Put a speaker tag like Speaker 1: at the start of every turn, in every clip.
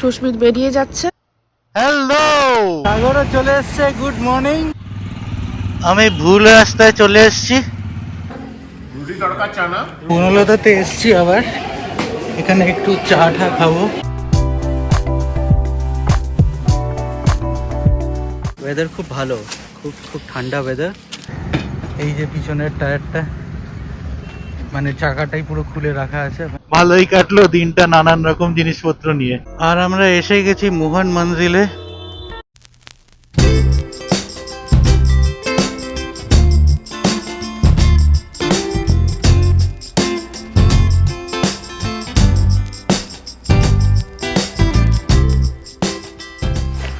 Speaker 1: সুস্মিত বেরিয়ে যাচ্ছে।
Speaker 2: হ্যালো
Speaker 3: সাগরও চলে এসছে গুড মর্নিং
Speaker 2: আমি ভুল রাস্তায় চলে এসেছি।
Speaker 4: রুটি তড়কা চানা
Speaker 3: বনলতাতে এসছি আবার। এখানে একটু চা টা খাব। ওয়েদার খুব ভালো খুব খুব ঠান্ডা ওয়েদার এই যে পিছনের টায়ারটা মানে চাকাটাই পুরো খুলে রাখা আছে।
Speaker 2: ভালোই কাটলো দিনটা নানান রকম জিনিসপত্র নিয়ে। আর আমরা এসে গেছি মোহন মঞ্জিলে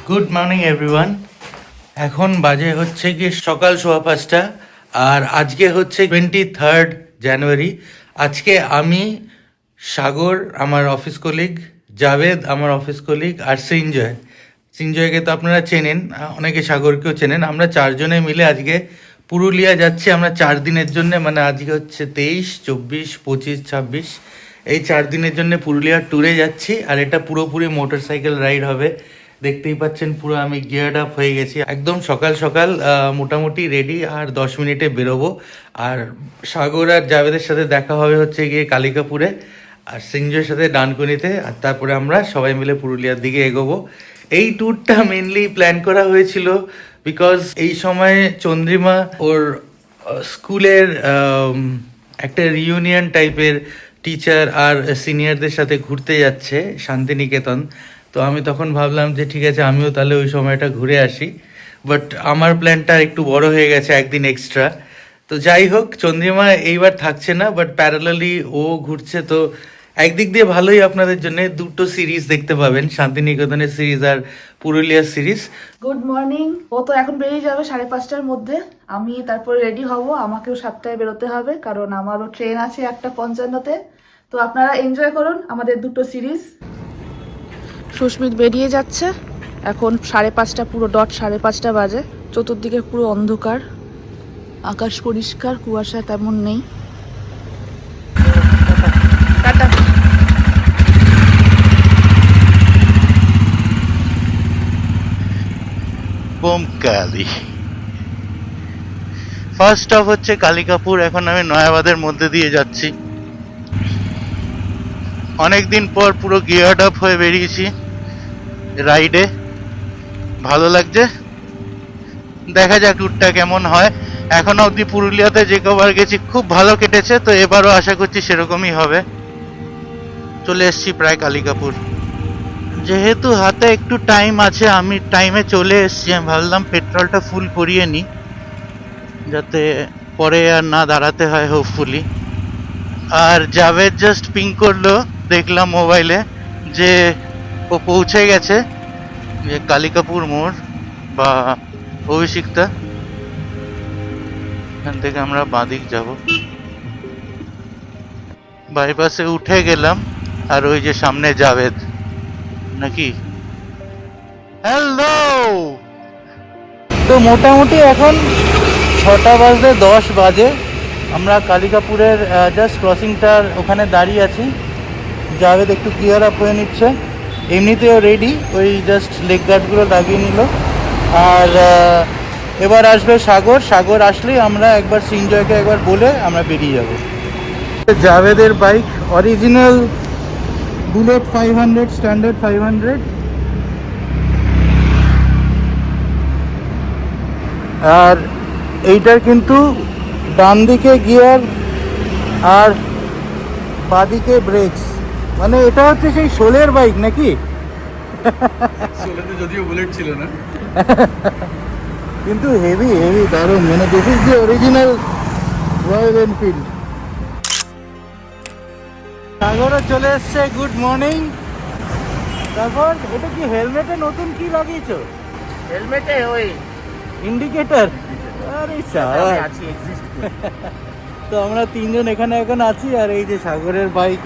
Speaker 2: গুড মর্নিং এভরিওয়ান এখন বাজে হচ্ছে কি সকাল সোয়া পাঁচটা আর আজকে হচ্ছে টোয়েন্টি থার্ড জানুয়ারি আজকে আমি সাগর আমার অফিস কলিগ জাভেদ আমার অফিস কলিগ আর সিনজয়। সিনজয়কে তো আপনারা চেনেন, অনেকে সাগরকেও চেনেন। আমরা চারজনে মিলে আজকে পুরুলিয়া যাচ্ছি। আমরা চার দিনের জন্য মানে আজকে হচ্ছে তেইশ, চব্বিশ, পঁচিশ, ছাব্বিশ। এই চার দিনের জন্য পুরুলিয়ার ট্যুরে যাচ্ছি। আর এটা পুরোপুরি মোটর সাইকেল রাইড হবে। দেখতেই পাচ্ছেন পুরো আমি গিয়ার্ড আপ হয়ে গেছি। একদম সকাল সকাল মোটামুটি রেডি আর দশ মিনিটে বেরোবো। আর সাগর আর জাভেদের সাথে দেখা হবে হচ্ছে গিয়ে কালিকাপুরে। আর সিংজয়ের সাথে ডানকুনিতে, আর তারপরে আমরা সবাই মিলে পুরুলিয়ার দিকে এগোবো। এই ট্যুরটা মেনলি প্ল্যান করা হয়েছিল বিকজ এই সময় চন্দ্রিমা ওর স্কুলের একটা রিউনিয়ন টাইপের টিচার আর সিনিয়রদের সাথে ঘুরতে যাচ্ছে, শান্তিনিকেতন। তো আমি তখন ভাবলাম যে ঠিক আছে, আমিও তাহলে ওই সময়টা ঘুরে আসি। বাট আমার প্ল্যানটা একটু বড় হয়ে গেছে একদিন এক্সট্রা তো যাই হোক, চন্দ্রিমা এইবার থাকছে না বাট প্যারালালি ও ঘুরছে, তো একদিক দিয়ে ভালোই আপনাদের জন্য দুটো সিরিজ দেখতে পাবেন, শান্তিনিকেতনের সিরিজ আর পুরুলিয়ার সিরিজ
Speaker 1: গুড মর্নিং ও তো এখন বেরিয়ে যাবে সাড়ে পাঁচটার মধ্যে। আমি তারপরে রেডি হব, আমাকেও সাতটায় বেরোতে হবে, কারণ আমারও ট্রেন আছে একটা পঞ্চান্নতে। তো আপনারা এনজয় করুন আমাদের দুটো সিরিজ সুস্মিত বেরিয়ে যাচ্ছে। এখন সাড়ে পাঁচটা, পুরো ডট সাড়ে পাঁচটা বাজে। চতুর্দিকে পুরো অন্ধকার। আকাশ পরিষ্কার, কুয়াশা তেমন নেই।
Speaker 2: বোমকালি ফার্স্ট স্টপ হচ্ছে কালিকাপুর এখন আমি নয়াবাদের মধ্যে দিয়ে যাচ্ছি। অনেকদিন পর পুরো গিয়ার্ড আপ হয়ে বেরিয়েছি রাইডে ভালো লাগছে? দেখা যাক ট্যুরটা কেমন হয়। এখনও অবধি পুরুলিয়াতে যে কবার গেছি খুব ভালো কেটেছে, তো এবারও আশা করছি সেরকমই হবে। চলে এসছি প্রায় কালিকাপুর যেহেতু হাতে একটু টাইম আছে, আমি টাইমে চলে এসেছি। আমি ভাবলাম পেট্রোলটা ফুল করিয়ে নিই যাতে পরে আর না দাঁড়াতে হয় হোপফুলি আর জাভেদ জাস্ট পিং করল, দেখলাম মোবাইলে যে ও পৌঁছে গেছে, যে কালিকাপুর মোড় বা অভিষিক্তা। এখান থেকে আমরা বাঁদিক যাব। বাইপাসে উঠে গেলাম, আর ওই যে সামনে জাভেদ। নাকি? হ্যালো
Speaker 3: তো মোটামুটি এখন ছটা বাজতে দশ বাজে। আমরা কালিকাপুরের জাস্ট ক্রসিংটার ওখানে দাঁড়িয়ে আছি। জাভেদ একটু ক্লিয়ার আপ হয়ে নিচ্ছে। এমনিতেও রেডি ওই জাস্ট লেগ গার্ডগুলো লাগিয়ে নিল। আর এবার আসবে সাগর। সাগর আসলেই আমরা একবার সিনজয়কে একবার বলে আমরা বেরিয়ে যাব। জাভেদের bike original Bullet five hundred standard five hundred আর এইটার কিন্তু ডান দিকে গিয়ার আর বাদিকে ব্রেকস। মানে এটা হচ্ছে সেই শোলের বাইক নাকি?
Speaker 4: যদিও বুলেট ছিল না।
Speaker 3: কিন্তু হেভি হেভি দারুণ। মানে this is the original Royal Enfield সাগরও চলে এসছে গুড মর্নিং তারপর এটা কি হেলমেটে নতুন কি লাগিয়েছো?
Speaker 4: হেলমেটে ওই
Speaker 3: ইন্ডিকেটর আরে তো আমরা তিনজন এখানে এখন আছি আর এই যে সাগরের বাইক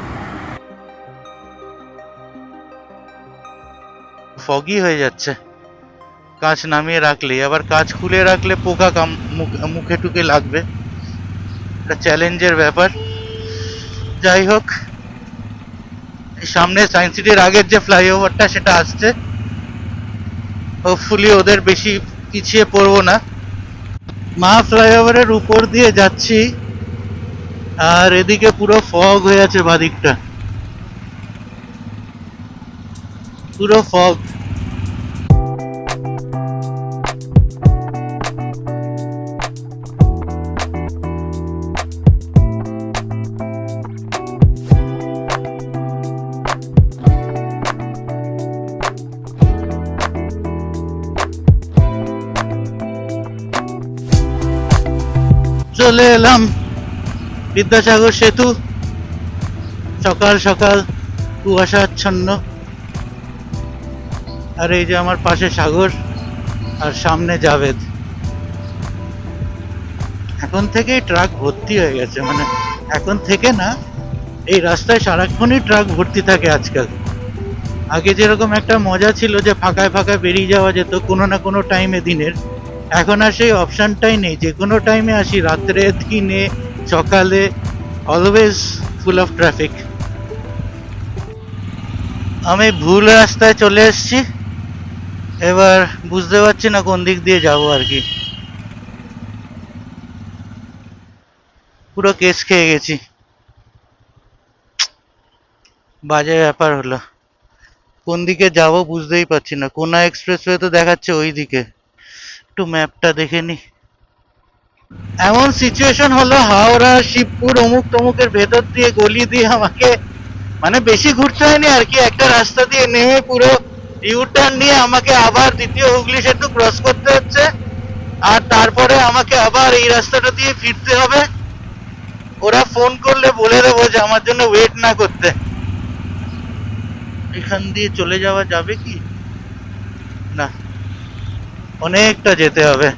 Speaker 2: ফগি হয়ে যাচ্ছে। কাঁচ নামিয়ে রাখলে আবার কাঁচ খুলে রাখলে পোকা কাম মুখ- মুখে টুকে লাগবে। একটা চ্যালেঞ্জের ব্যাপার। যাই হোক
Speaker 3: সামনে সায়েন্স সিটির আগের যে ফ্লাইওভারটা সেটা আসছে। হোপফুলি ওদের বেশি পিছিয়ে পড়ব না। মা ফ্লাইওভারের উপর দিয়ে যাচ্ছি। আর এদিকে পুরো ফগ হয়ে আছে বাদিকটা। পুরো ফগ। চলে এলাম। বিদ্যাসাগর সেতু। সকাল সকাল কুয়াশাচ্ছন্ন। আর এই যে আমার পাশে সাগর আর সামনে জাভেদ। এখন থেকেই ট্রাক ভর্তি হয়ে গেছে। মানে এখন থেকে না, এই রাস্তায় সারাক্ষণই ট্রাক ভর্তি থাকে আজকাল। আগে যেরকম একটা মজা ছিল যে ফাঁকায় ফাঁকায় বেরিয়ে যাওয়া যেত, কোনো না কোনো টাইমে দিনের। এখন আর সেই অপশানটাই নেই। যে কোনো টাইমে আসি, রাত্রে, দিনে, সকালে অলওয়েজ ফুল অফ ট্রাফিক আমি ভুল রাস্তায় চলে এসছি। এবার বুঝতে পারছি না কোন দিক দিয়ে যাব আর কি। পুরো কেস খেয়ে গেছি। বাজে ব্যাপার হলো। কোন দিকে যাব বুঝতেই পারছি না। কোনা এক্সপ্রেসওয়ে তো দেখাচ্ছে ওই দিকে। একটু ম্যাপটা দেখে নি। এমন সিচুয়েশন হলো হাওড়া, শিবপুর, অমুক তমুকের ভেতর দিয়ে গলি দিয়ে আমাকে মানে বেশি ঘুরতে হয়নি আর কি। একটা রাস্তা দিয়ে নেমে পুরো ইউ টার্ন নিয়ে আমাকে আবার দ্বিতীয় হুগলি সেতু ক্রস করতে হচ্ছে। আর তারপরে আমাকে আবার এই রাস্তাটা দিয়ে ফিরতে হবে। ওরা ফোন করলে বলে দেবো যে আমার জন্য ওয়েট না করতে। এখান দিয়ে চলে যাওয়া যাবে কি? না। অনেকটা যেতে হবে।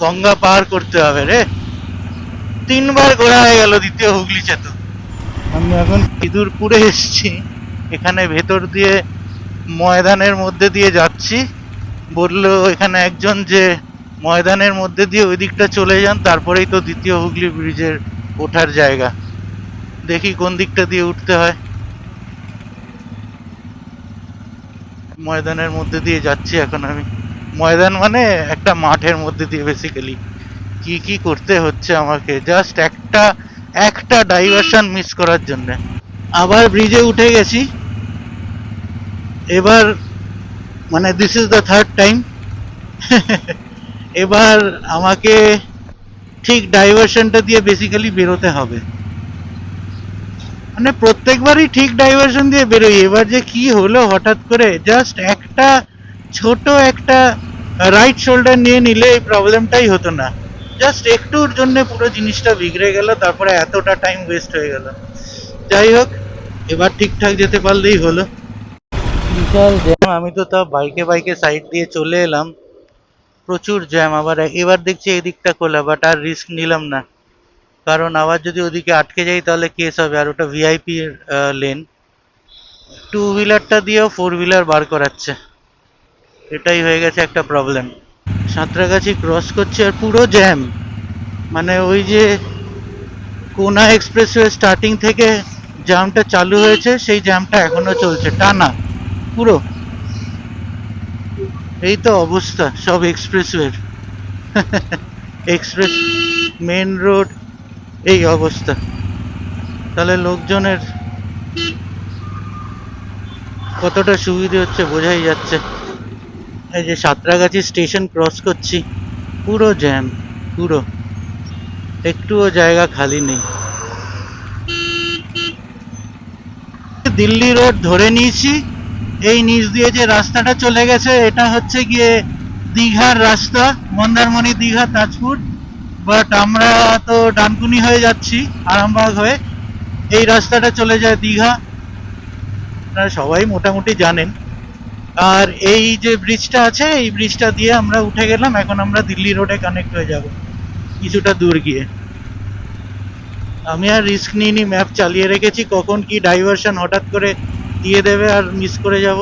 Speaker 3: গঙ্গা পার করতে হবে রে। তিনবার ঘোরা হয়ে গেল দ্বিতীয় হুগলি সেতু। আমি এখন ইঁদুরপুরে এসছি। এখানে ভেতর দিয়ে ময়দানের মধ্যে দিয়ে যাচ্ছি। বলল এখানে একজন যে ময়দানের মধ্যে দিয়ে ওই দিকটা চলে যান, তারপরেই তো দ্বিতীয় হুগলি ব্রিজের ওঠার জায়গা। দেখি কোন দিকটা দিয়ে উঠতে হয়। ময়দানের মধ্যে দিয়ে যাচ্ছি এখন আমি। ময়দান মানে একটা মাঠের মধ্যে দিয়ে বেসিক্যালি কি কি করতে হচ্ছে আমাকে? জাস্ট একটা একটা ডাইভারশন মিস করার জন্য। আবার ব্রিজে উঠে গেছি। এবার মানে this is the third time এবার আমাকে ঠিক ডাইভারশনটা দিয়ে বেসিক্যালি বেরোতে হবে। মানে প্রত্যেকবারই ঠিক ডাইভারশন দিয়ে বেরোই। এবার যে কি হলো হঠাৎ করে? জাস্ট একটা ছোট একটা রাইট শোল্ডার নিয়ে নিলে এই প্রবলেমটাই হতো না। জাস্ট একটুর জন্য পুরো জিনিসটা বিগড়ে গেল, তারপরে এতটা টাইম ওয়েস্ট হয়ে গেল। যাই হোক, এবার ঠিকঠাক যেতে পারলেই হলো। বিশাল জ্যাম আমি তো তা বাইকে বাইকে সাইড দিয়ে চলে এলাম। প্রচুর জ্যাম আবার এবার দেখছি এই দিকটা খোলা বাট আর রিস্ক নিলাম না। কারণ আবার যদি ওদিকে আটকে যাই, তাহলে কেস হবে। আর ওটা ভিআইপি লেন টু হুইলারটা দিয়েও ফোর হুইলার বার করাচ্ছে। এটাই হয়ে গেছে একটা প্রবলেম সাঁতরাগাছি ক্রস করছে আর পুরো জ্যাম মানে ওই যে কোনা এক্সপ্রেসওয়ে স্টার্টিং থেকে জ্যামটা চালু হয়েছে সেই জ্যামটা এখনও চলছে টানা পুরো। এই তো অবস্থা সব এক্সপ্রেসওয়ের এক্সপ্রেস মেন রোড এই অবস্থা। তাহলে লোকজনের কতটা সুবিধে হচ্ছে বোঝাই যাচ্ছে। এই যে সাঁতরাগাছি স্টেশন ক্রস করছি, পুরো জ্যাম পুরো। একটুও জায়গা খালি নেই। দিল্লি রোড ধরে নিয়েছি, এই নিচ দিয়ে যে রাস্তাটা চলে গেছে, এটা হচ্ছে গিয়ে দীঘার রাস্তা, মন্দারমণি, দীঘা, তাজপুর। বাট আমরা তো ডানকুনি হয়ে যাচ্ছি, আরামবাগ হয়ে। এই রাস্তাটা চলে যায় দীঘা। আপনারা সবাই মোটামুটি জানেন। আর এই যে ব্রিজটা আছে, এই ব্রিজটা দিয়ে আমরা উঠে গেলাম, এখন আমরা দিল্লি রোডে কানেক্ট হয়ে যাব, কিছুটা দূর গিয়ে। আমি আর রিস্ক নিইনি ম্যাপ চালিয়ে রেখেছি, কখন কি ডাইভারশন হঠাৎ করে দিয়ে দেবে আর মিস করে যাব।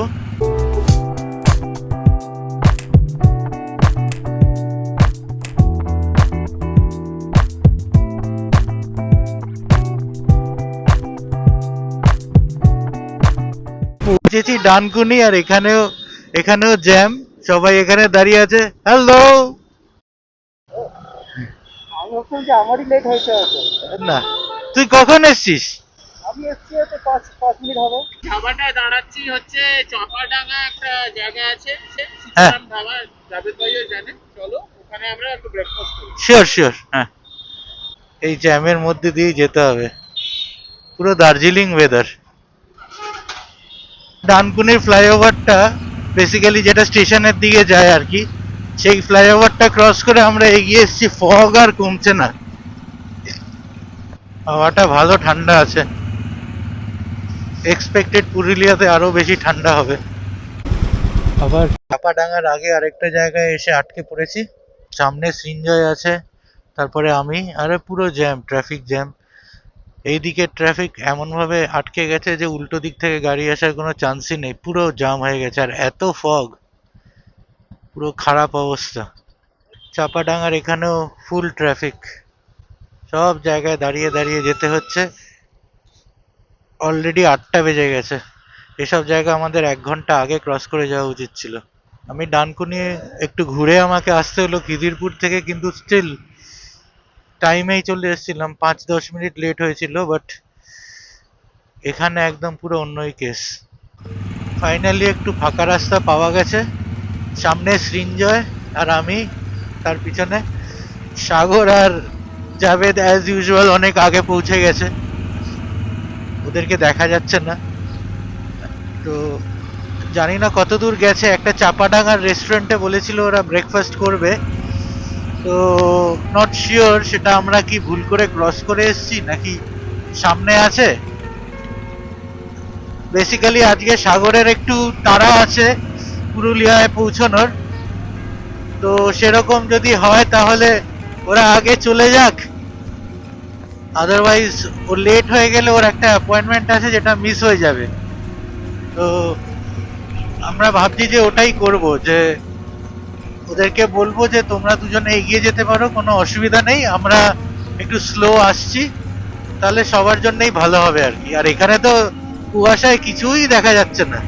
Speaker 3: পৌঁছেছি ডানকুনি আর এখানেও এখানেও জ্যাম সবাই এখানে দাঁড়িয়ে আছে। হ্যালো না তুই কখন এসছিস?
Speaker 5: আমি এসছি হয়তো পাঁচ পাঁচ মিনিট হবে।
Speaker 4: ধাবাটায় দাঁড়াচ্ছি হচ্ছে চাপাডাঙ্গা একটা জায়গা আছে
Speaker 3: হ্যাঁ।
Speaker 4: সীতারাম ধাবা জাভেদ ভাইও জানে। চলো ওখানে আমরা একটু ব্রেকফাস্ট করি।
Speaker 3: শিওর শিওর হ্যাঁ। এই জ্যামের মধ্যে দিয়ে যেতে হবে। পুরো দার্জিলিং ওয়েদার ডানকুনির ফ্লাইওভারটা বেসিক্যালি যেটা স্টেশনের দিকে যায় আর কি সেই ফ্লাইওভারটা ক্রস করে আমরা এগিয়ে এসেছি ফগ আর কমছে না হাওয়াটা ভালো ঠান্ডা আছে। এক্সপেক্টেড পুরুলিয়াতে আরও বেশি ঠান্ডা হবে। আবার চাপাডাঙ্গার আগে আরেকটা জায়গায় এসে আটকে পড়েছি। সামনে সিনজয় আছে তারপরে আমি আরে পুরো জ্যাম ট্রাফিক জ্যাম এইদিকে ট্রাফিক এমনভাবে আটকে গেছে যে উল্টো দিক থেকে গাড়ি আসার কোনো চান্সই নেই। পুরো জাম হয়ে গেছে আর এত ফগ পুরো খারাপ অবস্থা। চাপাডাঙ্গার এখানেও ফুল ট্রাফিক সব জায়গায় দাঁড়িয়ে দাঁড়িয়ে যেতে হচ্ছে। অলরেডি আটটা বেজে গেছে। এসব জায়গা আমাদের এক ঘণ্টা আগে ক্রস করে যাওয়া উচিত ছিল। আমি ডানকুনি একটু ঘুরে আমাকে আসতে হলো খিদিরপুর থেকে, কিন্তু স্টিল টাইমেই চলে এসেছিলাম, পাঁচ দশ মিনিট লেট হয়েছিল বাট এখানে একদম পুরো অন্যই কেস ফাইনালি একটু ফাঁকা রাস্তা পাওয়া গেছে, সামনে সৃঞ্জয় আর আমি, তার পিছনে সাগর আর জাভেদ অ্যাজ ইউজুয়াল অনেক আগে পৌঁছে গেছে। ওদেরকে দেখা যাচ্ছে না। তো জানি না কত দূর গেছে, একটা চাপাডাঙ্গার রেস্টুরেন্টে বলেছিল ওরা ব্রেকফাস্ট করবে। তো নট শিওর সেটা আমরা কি ভুল করে ক্রস করে এসেছি নাকি সামনে আছে? বেসিক্যালি আজকে সাগরের একটু তাড়া আছে পুরুলিয়ায় পৌঁছানোর। তো সেরকম যদি হয় তাহলে ওরা আগে চলে যাক। আদারওয়াইজ ও লেট হয়ে গেলে ওর একটা অ্যাপয়েন্টমেন্ট আছে যেটা মিস হয়ে যাবে। তো আমরা ভাবছি যে ওটাই করব যে ওদেরকে বলব যে তোমরা দুজনে এগিয়ে যেতে পারো কোনো অসুবিধা নেই আমরা একটু স্লো আসছি তাহলে সবার জন্যই ভালো হবে আর কি। আর এখানে তো কুয়াশায় কিছুই দেখা যাচ্ছে না।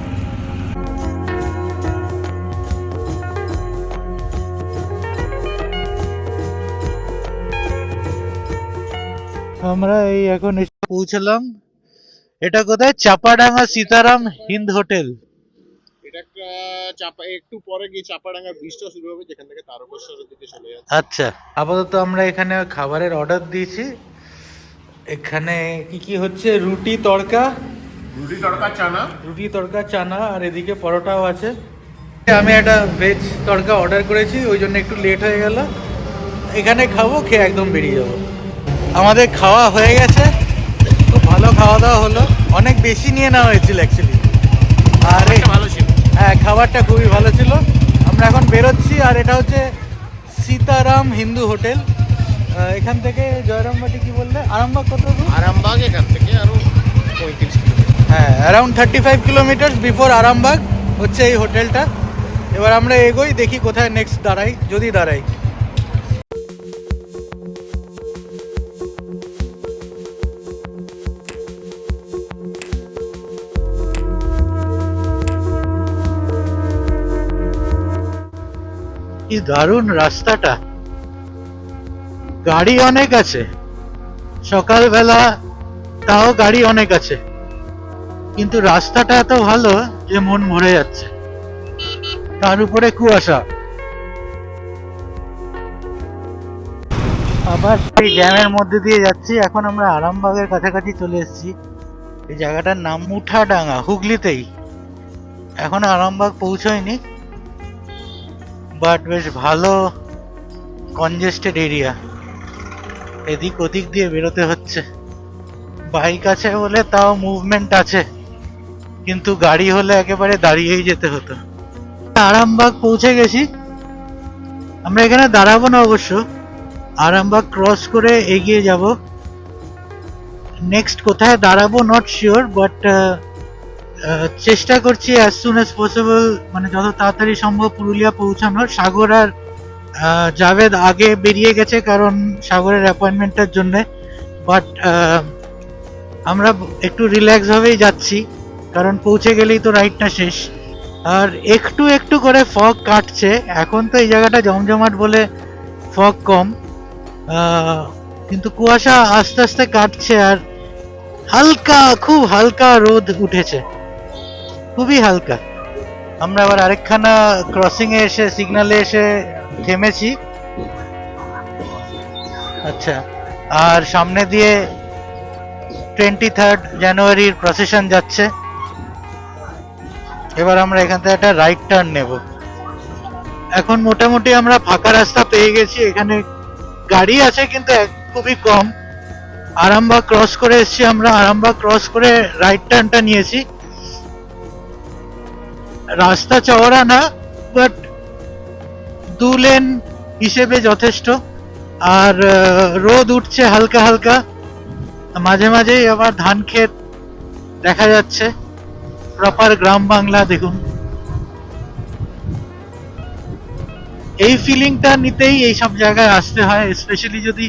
Speaker 3: আমরা এই এখন এসে পৌঁছলাম। এটা কোথায়? চাপাডাঙ্গা সীতারাম হিন্দ হোটেল।
Speaker 4: এটা একটা চাপা একটু পরে গিয়ে চাপাডাঙ্গা ব্রিজটা শুরু হবে যেখান থেকে তারকেশ্বরের দিকে চলে যাচ্ছে।
Speaker 3: আচ্ছা। আপাতত আমরা এখানে খাবারের অর্ডার দিয়েছি। এখানে কি কি হচ্ছে? রুটি তড়কা।
Speaker 4: রুটি তড়কা চানা।
Speaker 3: রুটি তড়কা চানা আর এদিকে পরোটাও আছে। আমি একটা ভেজ তড়কা অর্ডার করেছি ওই জন্য একটু লেট হয়ে গেল। এখানে খাব খেয়ে একদম বেরিয়ে যাব। আমাদের খাওয়া হয়ে গেছে। খুব ভালো খাওয়া দাওয়া হলো। অনেক বেশি নিয়ে নেওয়া হয়েছিল অ্যাকচুয়ালি আর খাবারটা খুবই ভালো ছিল। আমরা এখন বেরোচ্ছি আর এটা হচ্ছে সীতারাম হিন্দু হোটেল। এখান থেকে জয়রামবাটি কি বললে? আরামবাগ কত দূর?
Speaker 4: আরামবাগ এখান থেকে আরও পঁয়ত্রিশ
Speaker 3: হ্যাঁ around thirty five kilometre before Arambagh হচ্ছে এই হোটেলটা। এবার আমরা এগোই দেখি কোথায় নেক্সট দাঁড়াই যদি দাঁড়াই। কি দারুণ রাস্তাটা। গাড়ি অনেক আছে। সকালবেলা তাও গাড়ি অনেক আছে। কিন্তু রাস্তাটা এত ভালো যে মন ভরে যাচ্ছে। তার উপরে কুয়াশা। আবার সেই জ্যামের মধ্যে দিয়ে যাচ্ছি। এখন আমরা আরামবাগের কাছাকাছি চলে এসেছি। এই জায়গাটার নাম মুঠাডাঙ্গা, হুগলিতেই। এখন আরামবাগ পৌঁছয়নি। বাট বেশ ভালো কনজেস্টেড এরিয়া এদিক ওদিক দিয়ে বেরোতে হচ্ছে। বাইক আছে বলে তাও মুভমেন্ট আছে। কিন্তু গাড়ি হলে একেবারে দাঁড়িয়েই যেতে হতো। আরামবাগ পৌঁছে গেছি। আমরা এখানে দাঁড়াবো না অবশ্য। আরামবাগ ক্রস করে এগিয়ে যাব। নেক্সট কোথায় দাঁড়াবো নট শিওর বাট চেষ্টা করছি অ্যাজ সুন অ্যাজ পসিবল মানে যত তাড়াতাড়ি সম্ভব পুরুলিয়া পৌঁছানোর। সাগর আর জাভেদ আগে বেরিয়ে গেছে কারণ সাগরের অ্যাপয়েন্টমেন্টের জন্য। বাট আমরা একটু রিল্যাক্স ভাবেই যাচ্ছি, কারণ পৌঁছে গেলেই তো রাইডটা শেষ। আর একটু একটু করে ফগ কাটছে। এখন তো এই জায়গাটা জমজমাট বলে ফগ কম। কিন্তু কুয়াশা আস্তে আস্তে কাটছে আর হালকা, খুব হালকা রোদ উঠেছে। খুবই হালকা। আমরা আবার আরেকখানা ক্রসিং এ এসে সিগনালে এসে থেমেছি। আচ্ছা আর সামনে দিয়ে টোয়েন্টি থার্ড জানুয়ারির প্রসেশন যাচ্ছে। এবার আমরা এখান থেকে একটা রাইট টার্ন নেব। এখন মোটামুটি আমরা ফাঁকা রাস্তা পেয়ে গেছি। এখানে গাড়ি আছে কিন্তু খুবই কম। আরামবাগ ক্রস করে এসেছি আমরা। আরামবাগ ক্রস করে রাইট টার্নটা নিয়েছি। রাস্তা চওড়া না বাট দু লেন হিসেবে যথেষ্ট। আর রোদ উঠছে হালকা হালকা। মাঝে মাঝেই আবার ধান ক্ষেত দেখা যাচ্ছে। প্রপার গ্রাম বাংলা দেখুন। এই ফিলিংটা নিতেই এই সব জায়গায় আসতে হয় স্পেশালি যদি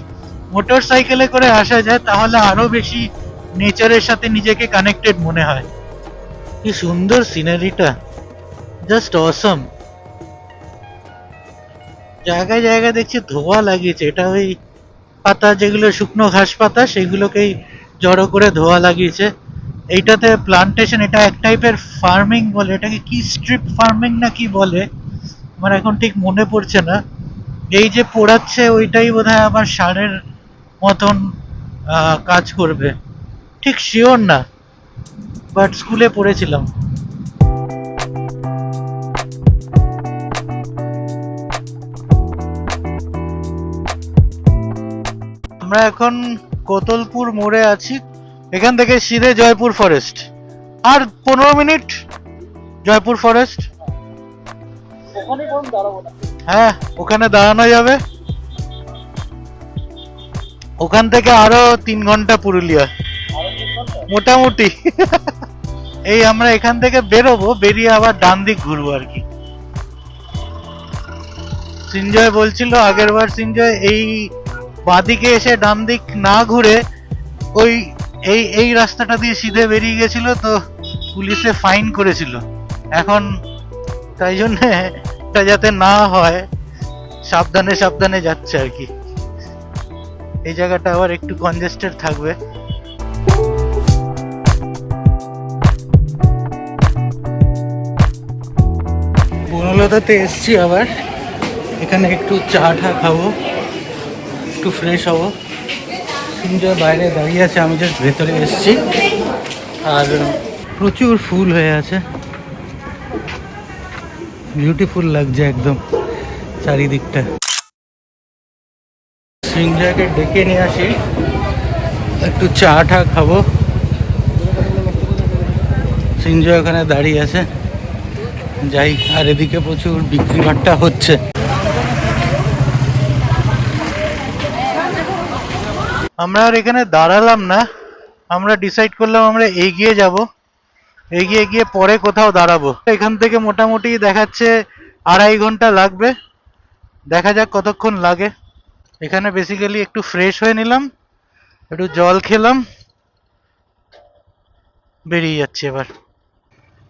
Speaker 3: মোটর সাইকেলে করে আসা যায়, তাহলে আরও বেশি নেচারের সাথে নিজেকে কানেক্টেড মনে হয়। কি সুন্দর সিনারিটা জাস্ট অসম জায়গায় জায়গায় দেখছি ধোয়া লাগিয়েছে। এটা ওই পাতা, যেগুলো শুকনো ঘাস পাতা, সেগুলোকেই জড়ো করে ধোয়া লাগিয়েছে। এইটাতে প্লান্টেশন এটা এক টাইপের ফার্মিং বলে। এটাকে কি স্ট্রিপ ফার্মিং না কি বলে? আমার এখন ঠিক মনে পড়ছে না। এই যে পোড়াচ্ছে, ওইটাই বোধহয় আবার সারের মতন কাজ করবে। ঠিক শিওর না বাট স্কুলে পড়েছিলাম। আমরা এখন কোতলপুর মোড়ে আছি। এখান থেকে সিধে জয়পুর ফরেস্ট আর পনেরো মিনিট জয়পুর ফরেস্ট হ্যাঁ ওখানে দাঁড়ানো যাবে। ওখান থেকে আরও তিন ঘণ্টা পুরুলিয়া। মোটামুটি। এই আমরা এখান থেকে বেরোবো বেরিয়ে আবার ডান দিক ঘুরবো আর কি। সিনজয় বলছিল আগের বার সিনজয় এই বাদিকে এসে ডান দিক না ঘুরে ওই, এই এই রাস্তাটা দিয়ে সিধে বেরিয়ে গেছিল, তো পুলিশে ফাইন করেছিল। এখন তাই জন্যে এটা যাতে না হয়, সাবধানে সাবধানে যাচ্ছে আর কি। এই জায়গাটা আবার একটু কনজেস্টেড থাকবে। বনলতাতে এসছি আবার। এখানে একটু চা টা খাব। একটু ফ্রেশ হব। সূর্য বাইরে দাঁড়িয়ে আছে, আমি জাস্ট ভেতরে এসছি। আর প্রচুর ফুল হয়ে আছে। বিউটিফুল লাগছে একদম চারিদিকটা। সিংজাকে ডেকে নিয়ে আসি। একটু চা টা খাব। সিঞ্জয় ওখানে দাঁড়িয়ে আছে। যাই, আর এদিকে প্রচুর বিক্রি বাট্টা হচ্ছে। আমরা আর এখানে দাঁড়ালাম না। আমরা ডিসাইড করলাম আমরা এগিয়ে যাব। এগিয়ে গিয়ে পরে কোথাও দাঁড়াবো। এখান থেকে মোটামুটি দেখাচ্ছে আড়াই ঘণ্টা লাগবে। দেখা যাক কতক্ষণ লাগে। এখানে বেসিক্যালি একটু ফ্রেশ হয়ে নিলাম। একটু জল খেলাম। বেরিয়ে যাচ্ছি এবার।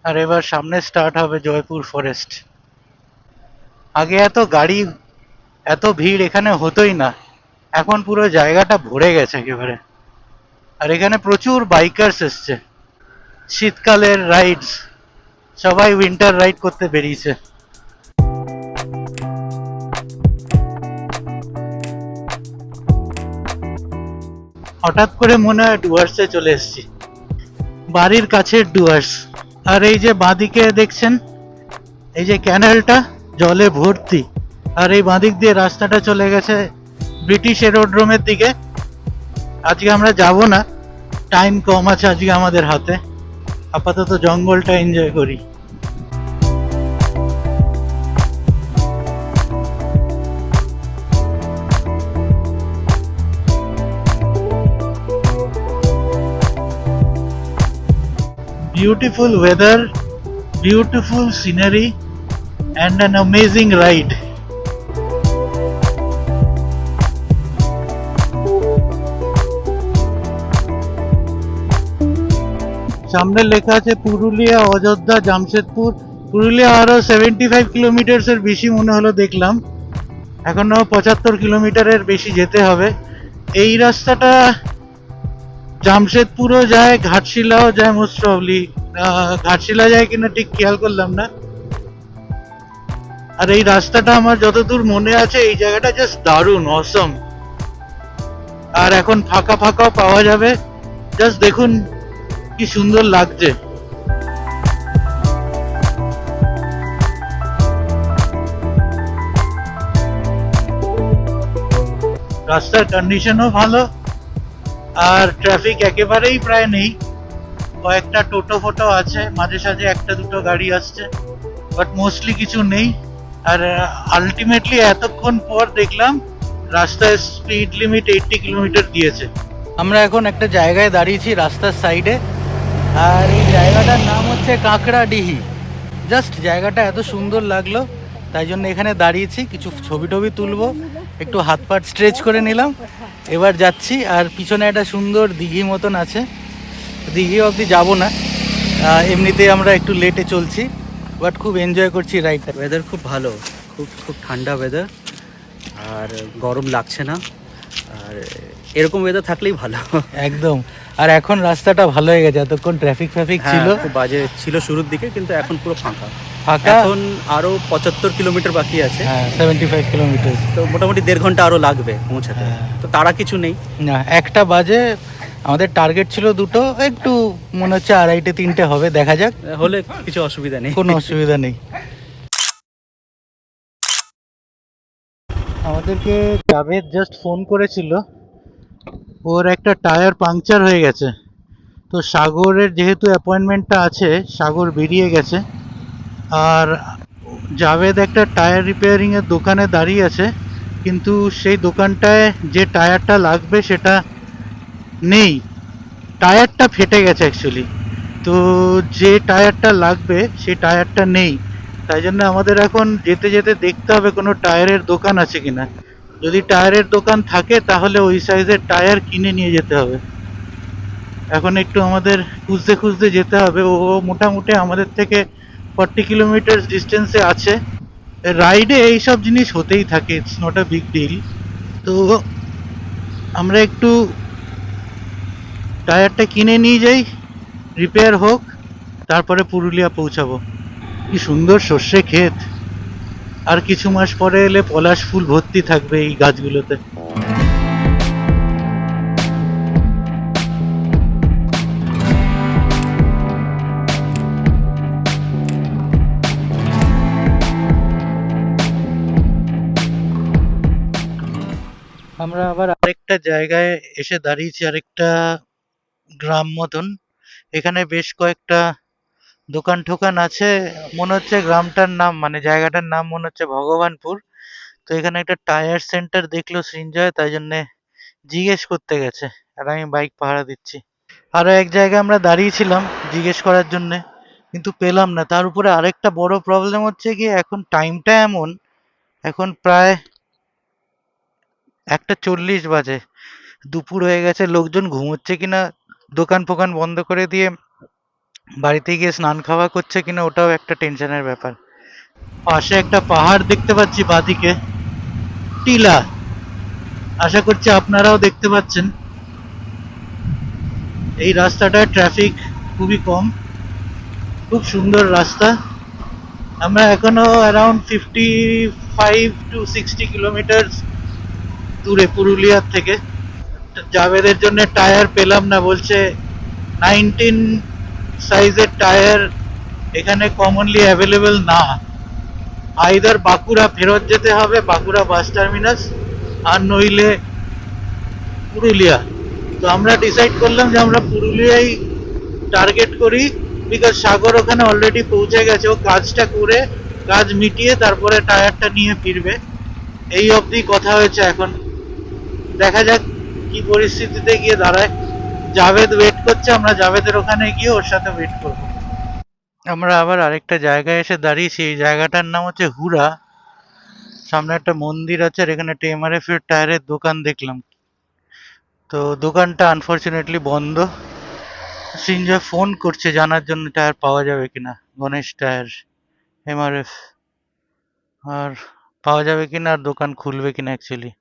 Speaker 3: আর এবার সামনে স্টার্ট হবে জয়পুর ফরেস্ট আগে এত গাড়ি, এত ভিড় এখানে হতোই না। এখন পুরো জায়গাটা ভরে গেছে একেবারে। আর এখানে প্রচুর বাইকার্স এসছে। শীতকালের রাইডস সবাই উইন্টার রাইড করতে বেরিয়েছে। হঠাৎ করে মনে হয় ডুয়ার্সে চলে এসেছি। বাড়ির কাছের ডুয়ার্স আর এই যে বাঁদিকে দেখছেন, এই যে ক্যানেলটা জলে ভর্তি। আর এই বাঁদিক দিয়ে রাস্তাটা চলে গেছে ব্রিটিশ এরোড্রোমের দিকে। আজকে আমরা যাব না। টাইম কম আছে আজকে আমাদের হাতে। আপাতত জঙ্গলটা এনজয় করি। Beautiful weather, beautiful scenery, and an amazing ride. সামনে লেখা আছে পুরুলিয়া, অযোধ্যা, জামশেদপুর। পুরুলিয়া আরও সেভেন্টি ফাইভ কিলোমিটার্স এর বেশি মনে হলো দেখলাম। এখনও পঁচাত্তর কিলোমিটারের বেশি যেতে হবে। এই রাস্তাটা জামশেদপুরও যায়, ঘাটশিলাও যায় মোস্ট প্রবলি ঘাটশিলা যায় কিনা ঠিক খেয়াল করলাম না। আর এই রাস্তাটা আমার যতদূর মনে আছে, এই জায়গাটা জাস্ট দারুণ অসম আর এখন ফাঁকা ফাঁকাও পাওয়া যাবে। জাস্ট দেখুন কি সুন্দর লাগছে। রাস্তার কন্ডিশনও ভালো, আর ট্রাফিক একেবারেই প্রায় নেই। কয়েকটা টোটো ফোটো আছে, মাঝে সাঝে একটা দুটো গাড়ি আসছে বাট মোস্টলি কিছু নেই। আর আলটিমেটলি এতক্ষণ পর দেখলাম, রাস্তায় স্পিড লিমিট এইটটি কিলোমিটার দিয়েছে। আমরা এখন একটা জায়গায় দাঁড়িয়েছি রাস্তার সাইডে আর এই জায়গাটার নাম হচ্ছে কাঁকড়াডিহি। জাস্ট জায়গাটা এত সুন্দর লাগল তাই জন্য এখানে দাঁড়িয়েছি কিছু ছবি টবি তুলবো একটু হাত পাট স্ট্রেচ করে নিলাম। এবার যাচ্ছি আর পিছনে একটা সুন্দর দিঘি মতন আছে। দিঘি অবধি যাব না এমনিতেই আমরা একটু লেটে চলছি বাট খুব এনজয় করছি রাইডটা
Speaker 5: ওয়েদার খুব ভালো খুব খুব ঠান্ডা ওয়েদার আর গরম লাগছে না আর এরকম ওয়েদার থাকলেই ভালো।
Speaker 3: একদম। আর এখন রাস্তাটা ভালো হয়ে গেছে এতক্ষণ ট্রাফিক ফ্যাফিক ছিল।
Speaker 5: হ্যাঁ, খুব বাজে ছিল শুরুর দিকে কিন্তু এখন পুরো ফাঁকা।
Speaker 3: ফাঁকা?
Speaker 5: এখন আরও পঁচাত্তর কিলোমিটার বাকি আছে।
Speaker 3: হ্যাঁ সেভেন্টি ফাইভ কিলোমিটার
Speaker 5: তো মোটামুটি দেড় ঘণ্টা আরও লাগবে পৌঁছাতে।
Speaker 3: হ্যাঁ।
Speaker 5: তো তারা কিছু নেই।
Speaker 3: না একটা বাজে আমাদের টার্গেট ছিল দুটো একটু মনে হচ্ছে আড়াইটে তিনটে হবে দেখা যাক।
Speaker 5: হলে কিছু অসুবিধা নেই।
Speaker 3: কোনো অসুবিধা নেই। আমাদেরকে জাভেদ জাস্ট ফোন করেছিল। ওর একটা টায়ার পাংচার হয়ে গেছে। তো সাগরের যেহেতু অ্যাপয়েন্টমেন্টটা আছে, সাগর বেরিয়ে গেছে। আর জাভেদ একটা টায়ার রিপেয়ারিংয়ের দোকানে দাঁড়িয়ে আছে, কিন্তু সেই দোকানটায় যে টায়ারটা লাগবে সেটা নেই। টায়ারটা ফেটে গেছে অ্যাকচুয়ালি তো যে টায়ারটা লাগবে, সেই টায়ারটা নেই। তাই জন্য আমাদের এখন যেতে যেতে দেখতে হবে কোনো টায়ারের দোকান আছে কিনা। যদি টায়ারের দোকান থাকে, তাহলে ওই সাইজের টায়ার কিনে নিয়ে যেতে হবে। এখন একটু আমাদের খুঁজতে খুঁজতে যেতে হবে। ও মোটামুটি আমাদের থেকে ফর্টি কিলোমিটার ডিস্টেন্সে আছে। রাইডে এইসব জিনিস হতেই থাকে it's not a big deal তো আমরা একটু টায়ারটা কিনে নিয়ে যাই রিপেয়ার হোক, তারপরে পুরুলিয়া পৌঁছাবো। কি সুন্দর সর্ষে ক্ষেত। আর কিছু মাস পরে এলে পলাশ ফুল ভর্তি থাকবে এই গাছগুলোতে। আমরা আবার আরেকটা জায়গায় এসে দাঁড়িয়েছি, আরেকটা গ্রাম মতন। এখানে বেশ কয়েকটা দোকান ঠোকান আছে, মনে হচ্ছে গ্রামটার নাম মানে জায়গাটার নাম মনে হচ্ছে ভগবানপুর। তো এখানে একটা টায়ার সেন্টার দেখল সৃঞ্জয়, তাই জন্যে জিজ্ঞেস করতে গেছে, আর আমি বাইক পাহারা দিচ্ছি। আরও এক জায়গায় আমরা দাঁড়িয়েছিলাম জিজ্ঞেস করার জন্যে, কিন্তু পেলাম না। তার উপরে আরেকটা বড় প্রবলেম হচ্ছে কি, এখন টাইমটা এমন, এখন প্রায় একটা চল্লিশ বাজে। দুপুর হয়ে গেছে, লোকজন ঘুমোচ্ছে কিনা দোকান ফোকান বন্ধ করে দিয়ে বাড়িতে গিয়ে স্নান খাওয়া করছে কিনা ওটাও একটা টেনশনের ব্যাপার। পাশে একটা পাহাড় দেখতে পাচ্ছি বাদিকে। টিলা। আশা করছি আপনারাও দেখতে পাচ্ছেন। এই রাস্তাটায় ট্রাফিক খুবই কম। খুব সুন্দর রাস্তা। আমরা এখনও around fifty five to sixty kilometre দূরে পুরুলিয়ার থেকে। জাভেদের জন্য টায়ার পেলাম না, বলছে নাইনটিন সাইজের টায়ার এখানে কমনলি অ্যাভেলেবেল না। আইদার বাঁকুড়া ফেরত যেতে হবে, বাঁকুড়া বাস টার্মিনাস আর নইলে পুরুলিয়া। তো আমরা ডিসাইড করলাম যে আমরা পুরুলিয়ায় টার্গেট করি বিকজ সাগর ওখানে অলরেডি পৌঁছে গেছে। ও কাজটা করে, কাজ মিটিয়ে তারপরে টায়ারটা নিয়ে ফিরবে। এই অবধি কথা হয়েছে এখন। দেখা যাক কি পরিস্থিতিতে গিয়ে দাঁড়ায়। জাভেদ ওয়েট করছে, আমরা জাভেদের ওখানে গিয়ে ওর সাথে ওয়েট করব। আমরা আবার আরেকটা জায়গায় এসে দাঁড়িয়েছি, এই জায়গাটার নাম হচ্ছে হুরা। সামনে একটা মন্দির আছে আর এখানে একটা এমআরএফ এর টায়ারের দোকান দেখলাম। তো দোকানটা আনফরচুনেটলি বন্ধ। সিনজয় ফোন করছে, জানার জন্য টায়ার পাওয়া যাবে কিনা, গণেশ টায়ার এমআরএফ আর পাওয়া যাবে কিনা আর দোকান খুলবে কিনা অ্যাকচুয়ালি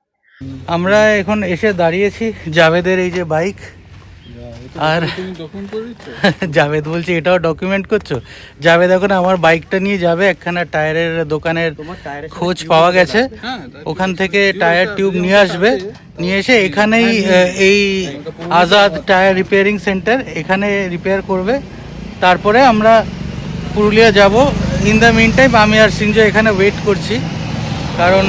Speaker 3: আমরা এখন এসে দাঁড়িয়েছি জাভেদের এই যে বাইক আর জাভেদ বলছে এটাও ডকুমেন্ট করছ? জাভেদ এখন আমার বাইকটা নিয়ে যাবে একখানা টায়ারের দোকানের খোঁজ পাওয়া গেছে। ওখান থেকে টায়ার টিউব নিয়ে আসবে নিয়ে এসে এখানেই এই আজাদ টায়ার রিপেয়ারিং সেন্টার এখানে রিপেয়ার করবে। তারপরে আমরা পুরুলিয়া যাব। ইন দ্য মিন টাইম আমি আর সিনজয় এখানে ওয়েট করছি। কারণ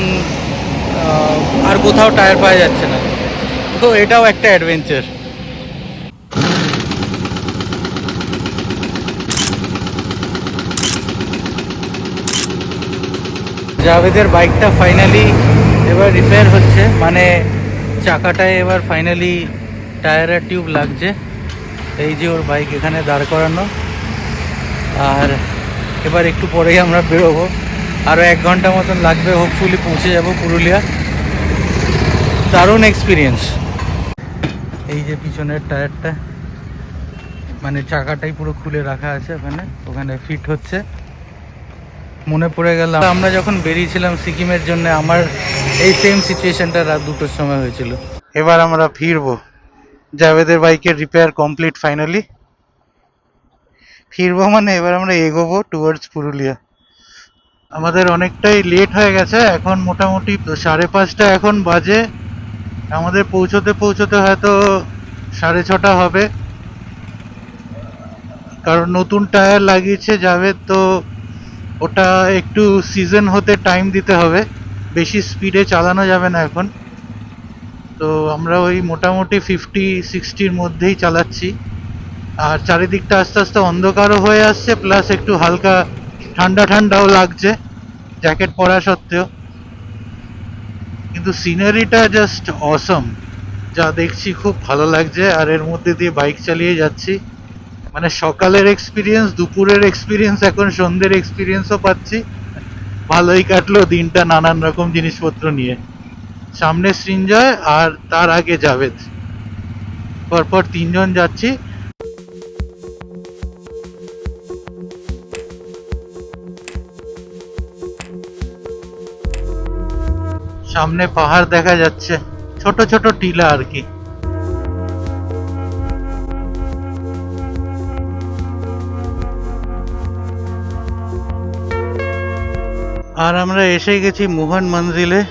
Speaker 3: আর কোথাও টায়ার পাওয়া যাচ্ছে না। তো এটাও একটা অ্যাডভেঞ্চার জাভেদের বাইকটা ফাইনালি এবার রিপেয়ার হচ্ছে। মানে চাকাটায় এবার ফাইনালি টায়ারের টিউব লাগছে। এই যে ওর বাইক এখানে দাঁড় করানো। আর এবার একটু পরেই আমরা বেরোবো। আরও এক ঘণ্টা মতন লাগবে হোপফুলি পৌঁছে যাব পুরুলিয়া। দারুণ এক্সপিরিয়েন্স এই যে পিছনের টায়ারটা মানে চাকাটাই পুরো খুলে রাখা আছে ওখানে। ওখানে ফিট হচ্ছে। মনে পড়ে গেল, আমরা যখন বেরিয়েছিলাম সিকিমের জন্য, আমার এই সেম সিচুয়েশনটা রাত দুটোর সময় হয়েছিল। এবার আমরা ফিরবো। জাভেদের বাইকের রিপেয়ার কমপ্লিট ফাইনালি ফিরবো মানে এবার আমরা এগোবো টুয়ার্ডস পুরুলিয়া। আমাদের অনেকটাই লেট হয়ে গেছে, এখন মোটামুটি সাড়ে পাঁচটা এখন বাজে। আমাদের পৌঁছতে পৌঁছতে হয়তো সাড়ে ছটা হবে। কারণ নতুন টায়ার লাগিয়েছে জাভেদ, তো ওটা একটু সিজন হতে টাইম দিতে হবে। বেশি স্পিডে চালানো যাবে না এখন। তো আমরা ওই মোটামুটি ফিফটি সিক্সটির মধ্যেই চালাচ্ছি। আর চারিদিকটা আস্তে আস্তে অন্ধকারও হয়ে আসছে প্লাস একটু হালকা ঠান্ডা ঠান্ডাও লাগছে জ্যাকেট পরা সত্ত্বেও। কিন্তু সিনারিটা জাস্ট অসম যা দেখছি খুব ভালো লাগছে, আর এর মধ্যে দিয়ে বাইক চালিয়ে যাচ্ছি। মানে সকালের এক্সপিরিয়েন্স দুপুরের এক্সপিরিয়েন্স এখন সন্ধ্যের এক্সপিরিয়েন্সও পাচ্ছি। ভালোই কাটলো দিনটা নানান রকম জিনিসপত্র নিয়ে। সামনে সৃঞ্জয় আর তার আগে জাভেদ। পরপর তিনজন যাচ্ছি। সামনে পাহাড় দেখা যাচ্ছে। ছোট ছোট টিলা আর কি। আর আমরা এসে গেছি মোহন মঞ্জিলে।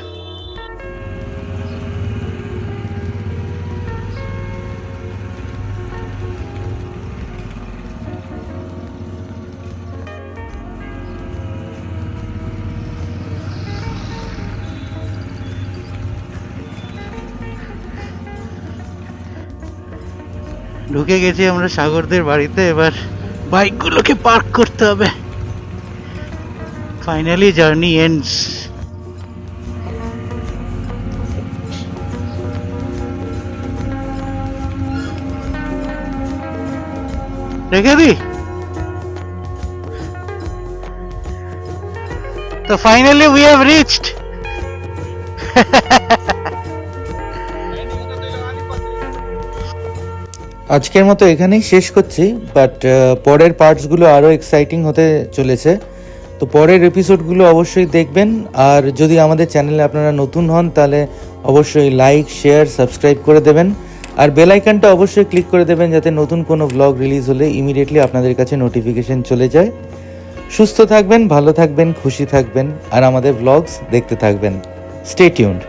Speaker 3: ঢুকে গেছি আমরা সাগরদের বাড়িতে, এবার বাইকগুলোকে পার্ক করতে হবে। ফাইনালি জার্নি এন্ডস রেখে দি। তো ফাইনালি উই হ্যাভ রিচড
Speaker 2: আজকের মতো এখানেই শেষ করছি বাট পরের পার্টসগুলো আরও এক্সাইটিং হতে চলেছে। তো পরের এপিসোডগুলো অবশ্যই দেখবেন। আর যদি আমাদের চ্যানেলে আপনারা নতুন হন, তাহলে অবশ্যই লাইক শেয়ার সাবস্ক্রাইব করে দেবেন। আর বেল আইকনটা অবশ্যই ক্লিক করে দেবেন, যাতে নতুন কোনো ব্লগ রিলিজ হলে ইমিডিয়েটলি আপনাদের কাছে নোটিফিকেশন চলে যায়। সুস্থ থাকবেন, ভালো থাকবেন, খুশি থাকবেন, আর আমাদের ব্লগস দেখতে থাকবেন। Stay tuned